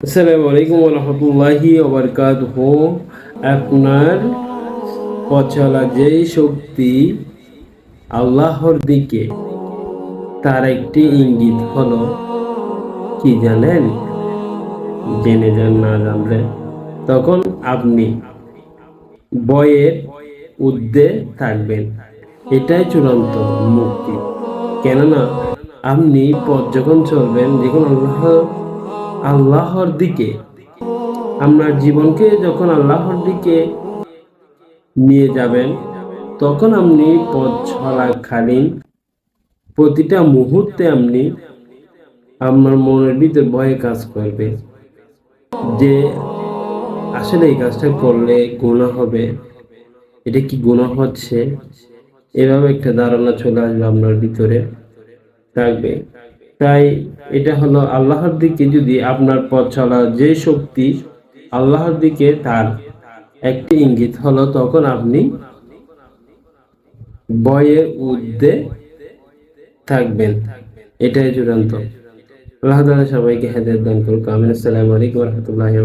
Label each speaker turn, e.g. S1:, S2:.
S1: আসসালামু আলাইকুম রহমতুল্লাহি ওবরকাতুহ। আপনার পচলা যেই শক্তি আল্লাহর দিকে, তার একটি ইঙ্গিত হলো, কি জানেন? জেনে যান না জানলে। তখন আপনি বয়ের ঊর্ধ্বে থাকবেন। এটাই চূড়ান্ত মুক্তি। কেননা, আপনি পথ যখন চলবেন, যখন আল্লাহ আল্লাহর দিকে। আপনার জীবনকে যখন আল্লাহর দিকে নিয়ে যাবেন, তখন আপনি পথ চলাকালীন প্রতিটা মুহূর্তে আপনি আপনার মনের ভিতর ভয়ে কাজ করবে। যে আসলে এই কাজটা করলে গুণা হবে, এটা কি গুণা হচ্ছে? এভাবে একটা ধারণা চলে আসবে আপনার ভিতরে। থাকবে। তাই এটা হলো আল্লাহর দিকে যদি আপনার পথ চলা যে শক্তি আল্লাহর দিকে তার একটি ইঙ্গিত হলো তখন আপনি বয়ের উদ্দে থাকবেন। এটাই চূড়ান্ত। আল্লাহ সবাইকে হেদায়ত দান করুক। আমিন। আসসালামু আলাইকুম রাহমাতুল্লাহি